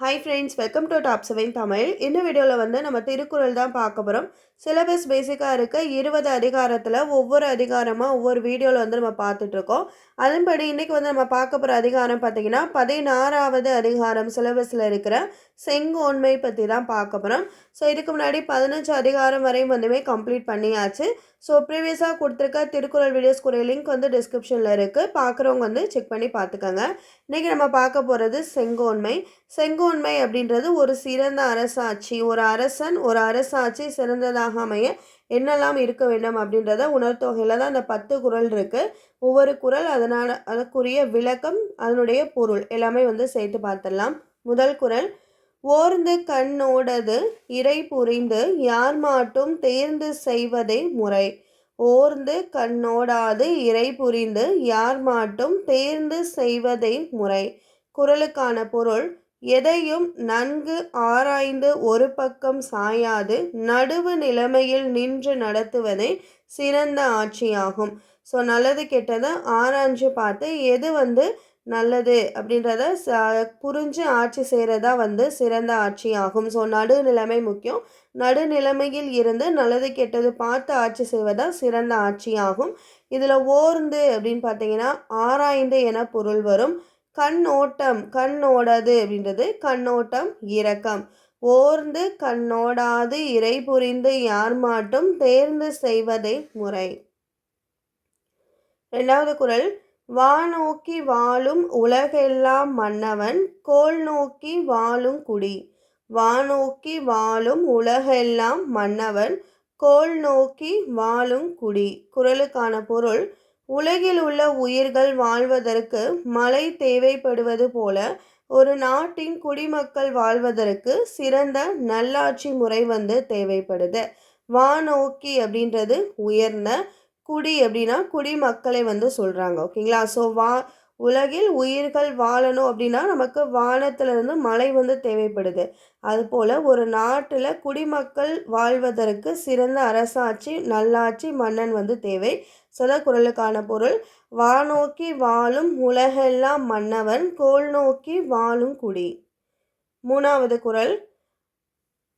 Hi friends welcome to top seven Tamil இந்த வீடியோவில் வந்து நம்ம திருக்குறள் தான் பார்க்க போகிறோம் சிலபஸ் பேசிக்காக இருக்க இருபது அதிகாரத்தில் ஒவ்வொரு அதிகாரமாக ஒவ்வொரு வீடியோவில் வந்து நம்ம பார்த்துட்ருக்கோம் அதன்படி இன்றைக்கி வந்து நம்ம பார்க்க போகிற அதிகாரம் பார்த்திங்கன்னா பதினாறாவது அதிகாரம் சிலபஸில் இருக்கிற செங்கோன்மை பற்றி தான் பார்க்க போகிறோம் ஸோ இதுக்கு முன்னாடி பதினஞ்சு அதிகாரம் வரையும் வந்துமே கம்ப்ளீட் பண்ணியாச்சு. ஸோ ப்ரீவியஸாக கொடுத்துருக்க திருக்குறள் வீடியோஸ்க்குரிய லிங்க் வந்து டிஸ்கிரிப்ஷனில் இருக்குது பார்க்குறவங்க வந்து செக் பண்ணி பார்த்துக்கோங்க. இன்றைக்கி நம்ம பார்க்க போகிறது செங்கோன்மை. செங்கோன்மை அப்படின்றது ஒரு சிறந்த அரசாட்சி ஒரு அரசன் ஒரு அரசாட்சி சிறந்ததாக அமைய என்னெல்லாம் இருக்க வேண்டும் அப்படின்றத உணர்த்தொகையில் தான் அந்த பத்து குறள் இருக்குது ஒவ்வொரு குறள் அதனால் அதற்குரிய விளக்கம் அதனுடைய பொருள் எல்லாமே வந்து சேர்த்து பார்த்துடலாம். முதல் குரல் ஓர்ந்து கண்ணோடது இறை புரிந்து யார் மாட்டும் தேர்ந்து செய்வதே முறை. ஓர்ந்து கண்ணோடாது இறை புரிந்து யார் மாட்டும் தேர்ந்து செய்வதே முறை. குறளுக்கான பொருள் எதையும் நன்கு ஆராய்ந்து ஒரு பக்கம் சாயாது நடுவு நிலைமையில் நின்று நடத்துவதே சிறந்த ஆட்சியாகும். ஸோ நல்லது கெட்டதை ஆராய்ஞ்சு பார்த்து எது வந்து நல்லது அப்படின்றத ச புரிஞ்சு ஆட்சி செய்கிறதா வந்து சிறந்த ஆட்சி ஆகும் ஸோ நடுநிலைமை முக்கியம். நடுநிலைமையில் இருந்து நல்லது கெட்டது பார்த்து ஆட்சி செய்வதா சிறந்த ஆட்சி ஆகும் இதில் ஓர்ந்து அப்படின்னு பார்த்தீங்கன்னா ஆராய்ந்து என பொருள் வரும். கண்ணோட்டம் கண்ணோடது அப்படின்றது கண்ணோட்டம் இரக்கம். ஓர்ந்து கண்ணோடாது இறை புரிந்து யார் மாட்டும் தேர்ந்து செய்வதே முறை. ரெண்டாவது குரல் வானோக்கி வாழும் உலகெல்லாம் மன்னவன் கோல் நோக்கி வாழும் குடி. வானோக்கி வாழும் உலகெல்லாம் மன்னவன் கோல் நோக்கி வாழும் குடி. குரலுக்கான பொருள் உலகில் உள்ள உயிர்கள் வாழ்வதற்கு மழை தேவைப்படுவது போல ஒரு நாட்டின் குடிமக்கள் வாழ்வதற்கு சிறந்த நல்லாட்சி முறை வந்து தேவைப்படுது. வானோக்கி அப்படின்றது உயர்ந்த குடி அப்படின்னா குடிமக்களை வந்து சொல்கிறாங்க ஓகேங்களா? ஸோ வா உலகில் உயிர்கள் வாழணும் அப்படின்னா நமக்கு வானத்திலிருந்து மழை வந்து தேவைப்படுது. அதுபோல் ஒரு நாட்டில் குடிமக்கள் வாழ்வதற்கு சிறந்த அரசாட்சி நல்லாட்சி மன்னன் வந்து தேவை. சத குரலுக்கான பொருள் வானோக்கி வாழும் உலகெல்லாம் மன்னவன் கோல் நோக்கி வாழும் குடி. மூணாவது குரல்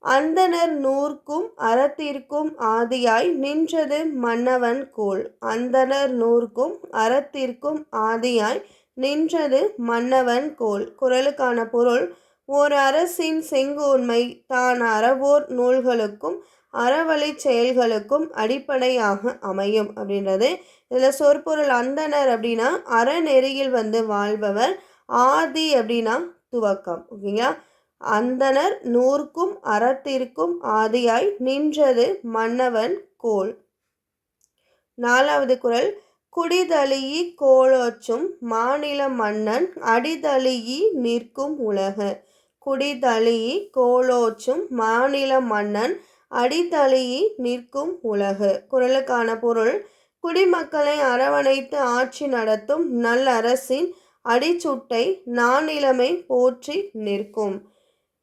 அந்தனர் நூற்கும் அறத்திற்கும் ஆதியாய் நின்றது மன்னவன் கோல் அந்தனர் நூற்கும் அறத்திற்கும் ஆதியாய் நின்றது மன்னவன் கோல் குரலுக்கான பொருள் ஓர் அரசின் செங்கோன்மை தான் அறவோர் நூல்களுக்கும் அறவழி செயல்களுக்கும் அடிப்படையாக அமையும் அப்படின்றது. இதில் சொற்பொருள் அந்தனர் அப்படின்னா அறநெறியில் வந்து வாழ்பவர் ஆதி அப்படின்னா துவக்கம். ஓகேங்களா? அந்தனர் நூற்கும் அறத்திற்கும் ஆதியாய் நின்றது மன்னவன் கோல். நாலாவது குரல். குடிதழியி கோலோச்சும் மாநில மன்னன் அடிதழியி நிற்கும் உலக. குடிதழியி கோலோச்சும் மாநில மன்னன் அடித்தழியி நிற்கும் உலகு. குரலுக்கான பொருள். குடிமக்களை அரவணைத்து ஆட்சி நடத்தும் நல்லரசின் அடிச்சுட்டை நானிலமை போற்றி நிற்கும்.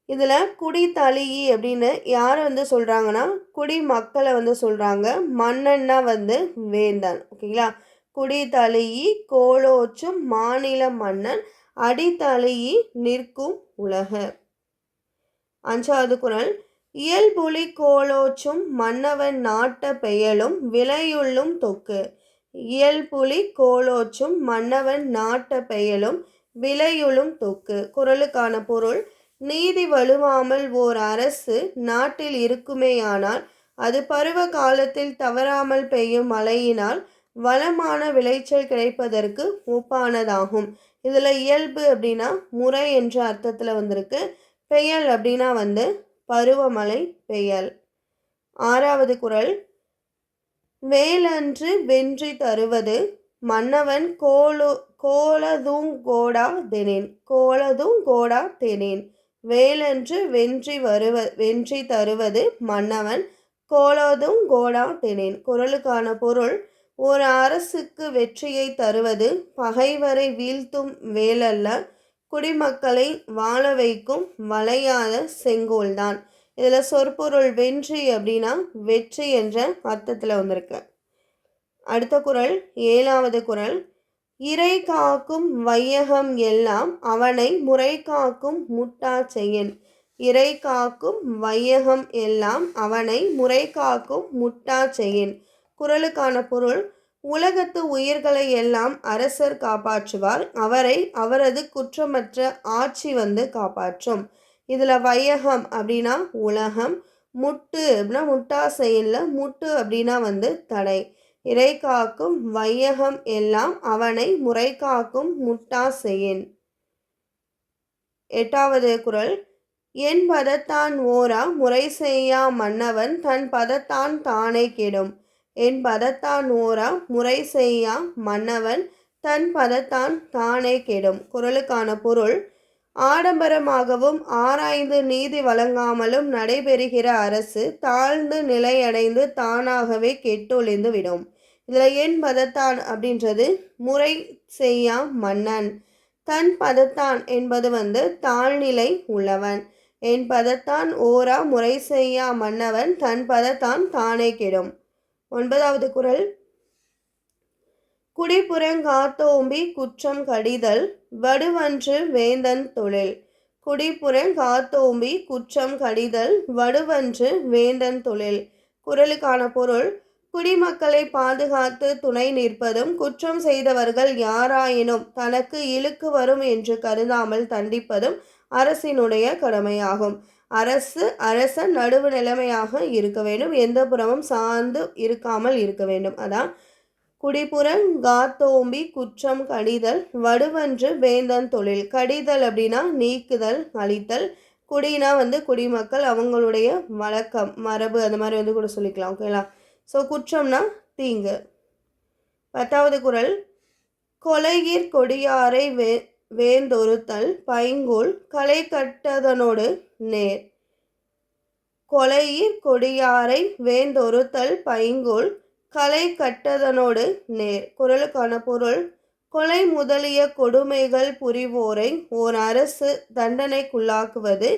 இதில் குடி தலியி அப்படின்னு யார் வந்து சொல்கிறாங்கன்னா குடி மக்களை வந்து சொல்கிறாங்க. மன்னன்னா வந்து வேந்தன் ஓகேங்களா? குடி தலியி கோலோச்சும் மாநில மன்னன் அடித்தலியி நிற்கும் உலக. அஞ்சாவது குரல். இயல்புலி கோலோச்சும் மன்னவன் நாட்ட பெயலும் விலையுள்ளும் தொக்கு. இயல்புலி கோலோச்சும் மன்னவன் நாட்ட பெயலும் விலையுளும் தொக்கு. குரலுக்கான பொருள். நீதி வலுவாமல் ஓர் அரசு நாட்டில் இருக்குமேயானால் அது பருவ காலத்தில் தவறாமல் பெய்யும் மழையினால் வளமான விளைச்சல் கிடைப்பதற்கு ஒப்பானதாகும். இதில் இயல்பு அப்படின்னா முறை என்ற அர்த்தத்தில் வந்திருக்கு. பெயல் அப்படின்னா வந்து பருவமழை பெயல். ஆறாவது குரல் வேலன்று வென்றி தருவது மன்னவன் கோலு கோலதுங்கோடா தெனேன் கோலதுங்கோடா தெனேன். வேலென்று வென்றி வருவ வென்றி தருவது மன்னவன். கோலோதும் கோடா தினேன் குரலுக்கான பொருள் ஒரு அரசுக்கு வெற்றியை தருவது பகைவரை வீழ்த்தும் வேலல்ல குடிமக்களை வாழ வைக்கும் வளையாத செங்கோல்தான். இதில் சொற்பொருள் வெற்றி அப்படின்னா வெற்றி என்ற அர்த்தத்தில் வந்திருக்கு. அடுத்த குரல் ஏழாவது குரல் இறை காக்கும் வையகம் எல்லாம் அவனை முறை காக்கும் முட்டா செய்யன் இறை காக்கும் வையகம் எல்லாம் அவனை முறை காக்கும் முட்டா செய்யன் குரலுக்கான பொருள் உலகத்து உயிர்களை எல்லாம் அரசர் காப்பாற்றுவார். அவரை அவரது குற்றமற்ற ஆட்சி வந்து காப்பாற்றும். இதில் வையகம் அப்படின்னா உலகம் முட்டு அப்படின்னா முட்டா செயலில் முட்டு அப்படின்னா வந்து தடை. இறை காக்கும் வையகம் எல்லாம் அவனை முறை காக்கும் முட்டா செய்யின் எட்டாவது குரல். என் பதத்தான் ஓரா முறை செய்யா மன்னவன் தன் பதத்தான் தானே கெடும். என் பதத்தான் ஓரா முறை செய்யா மன்னவன் தன் பதத்தான் தானே கெடும். குரலுக்கான பொருள். ஆடம்பரமாகவும் ஆராய்ந்து நீதி வழங்காமலும் நடைபெறுகிற அரசு தாழ்ந்து நிலையடைந்து தானாகவே கெட்டொழிந்து விடும். இதில் என் பதத்தான் அப்படின்றது முறை செய்யா மன்னன். தன் பதத்தான் என்பது வந்து தாழ்நிலை உள்ளவன். என் பதத்தான் ஓரா முறை செய்யா மன்னவன் தன் பதத்தான் தானே கெடும். ஒன்பதாவது குரல். குடிபுறங்காத்தோம்பி குற்றம் கடிதல் வடுவன்று வேந்தன் தொழில். குடிபுறங்காத்தோம்பி குற்றம் கடிதல் வடுவன்று வேந்தன் தொழில். குரலுக்கான பொருள் குடிமக்களை பாதுகாத்து துணை நிற்பதும் குற்றம் செய்தவர்கள் யாராயினும் தனக்கு இழுக்கு வரும் என்று கருதாமல் தண்டிப்பதும் அரசினுடைய கடமையாகும். அரசு அரசன் நடுவு நிலைமையாக இருக்க வேண்டும் எந்த புறமும் சார்ந்து இருக்காமல் இருக்க வேண்டும். அதான் குடிப்புறங் காத்தோம்பி குற்றம் கடிதல் வடுவன்று வேந்தன் தொழில். கடிதல் அப்படின்னா நீக்குதல் அழித்தல். குடினா வந்து குடிமக்கள் அவங்களுடைய வழக்கம். மரபு அந்த மாதிரி வந்து கூட சொல்லிக்கலாம் ஓகேங்களா ஸோ குற்றம்னா தீங்கு. பத்தாவது குரல். கொலையிற் கொடியாரை வே வேந்தொருத்தல் பைங்கோல் களை கட்டதனோடு நேர். கொலையீர் கொடியாரை வேந்தொருத்தல் பைங்கோல் களை கட்டதனோடு நேர் குரலுக்கான பொருள். கொலை முதலிய கொடுமைகள் புரிவோரை ஓர் அரசு தண்டனைக்குள்ளாக்குவது.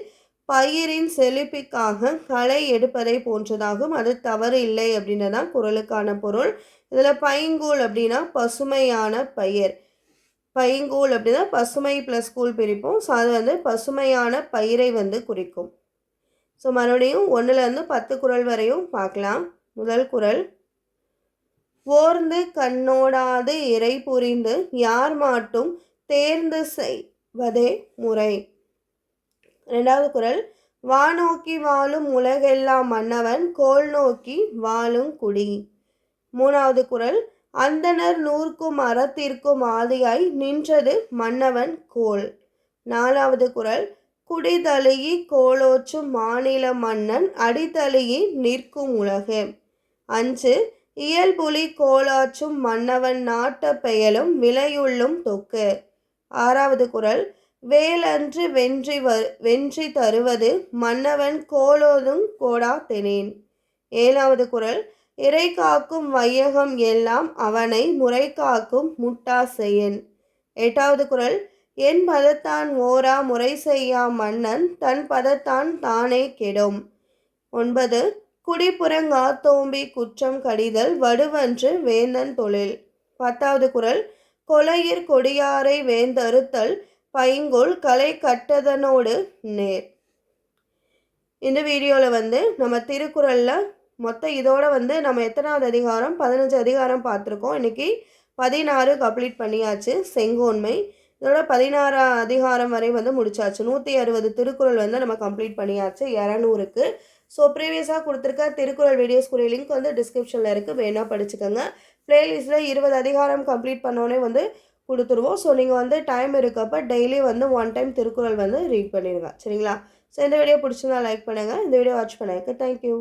பயிரின் செழிப்பிக்காக களை எடுப்பதை போன்றதாகும். அது தவறு இல்லை அப்படின்றதான் குரலுக்கான பொருள். இதில் பைங்கூல் அப்படின்னா பசுமையான பயிர். பைங்கூல் அப்படின்னா பசுமை ப்ளஸ் கூழ் பிரிப்போம். ஸோ அது வந்து பசுமையான பயிரை வந்து குறிக்கும். ஸோ மறுபடியும் ஒன்றுலேருந்து பத்து குரல் வரையும் பார்க்கலாம். முதல் குரல். ஓர்ந்து கண்ணோடாது இறை புரிந்து யார் மாட்டும் தேர்ந்து செய்வதே முறை. ரெண்டாவது குரல் வானோக்கி வாழும் உலகெல்லாம் மன்னவன் கோல் நோக்கி வாழும் குடி. மூணாவது குரல் அந்தனர் நூற்கும் அறத்திற்கும் ஆதியாய் நின்றது மன்னவன் கோல். நாலாவது குரல் குடிதழுகி கோலோச்சும் மாநில மன்னன் அடித்தழுகி நிற்கும் உலகு. அஞ்சு இயல்புலி கோலாச்சும் மன்னவன் நாட்ட பெயலும் விலையுள்ளும் தொக்கு. ஆறாவது குரல் வேலன்று வென்றி வ வென்றி தருவது மன்னவன் கோலோதும் கோடா தெனேன் ஏழாவது குரல் இறை காக்கும் வையகம் எல்லாம் அவனை முறை காக்கும் முட்டா செய்யன் எட்டாவது குரல் என் பதத்தான் ஓரா முறை செய்யா மன்னன் தன் பதத்தான் தானே கெடும். ஒன்பது குடிப்புறங்காத்தோம்பி குற்றம் கடிதல் வடுவன்று வேந்தன் தொழில். பத்தாவது குரல். கொலையிற் கொடியாரை வேந்தறுத்தல் பைங்கோல் கலை கட்டதனோடு நேர். இந்த வீடியோவில் வந்து நம்ம திருக்குறளில் மொத்தம் இதோட வந்து நம்ம எத்தனாவது அதிகாரம்? பதினஞ்சு அதிகாரம் பார்த்துருக்கோம். இன்றைக்கி பதினாறு கம்ப்ளீட் பண்ணியாச்சு. செங்கோன்மை. இதோட பதினாறாம் அதிகாரம் வரை வந்து முடிச்சாச்சு. நூற்றி அறுபது திருக்குறள் வந்து நம்ம கம்ப்ளீட் பண்ணியாச்சு. இரநூறுக்கு. ஸோ ப்ரீவியஸாக கொடுத்துருக்க திருக்குறள் வீடியோஸ்குரிய லிங்க் வந்து டிஸ்கிரிப்ஷனில் இருக்குது வேணால் படிச்சுக்கோங்க. ப்ளேலிஸ்ட்டில் இருபது அதிகாரம் கம்ப்ளீட் பண்ணோன்னே வந்து கொடுத்துருவோம். ஸோ நீங்கள் வந்து டைம் இருக்கப்போ டெய்லி வந்து ஒன் டைம் திருக்குறள் வந்து ரீட் பண்ணிடுங்க சரிங்களா? ஸோ இந்த வீடியோ பிடிச்சிருந்தா லைக் பண்ணுங்கள் இந்த வீடியோ வாட்ச் பண்ணுங்கள் தேங்க்யூ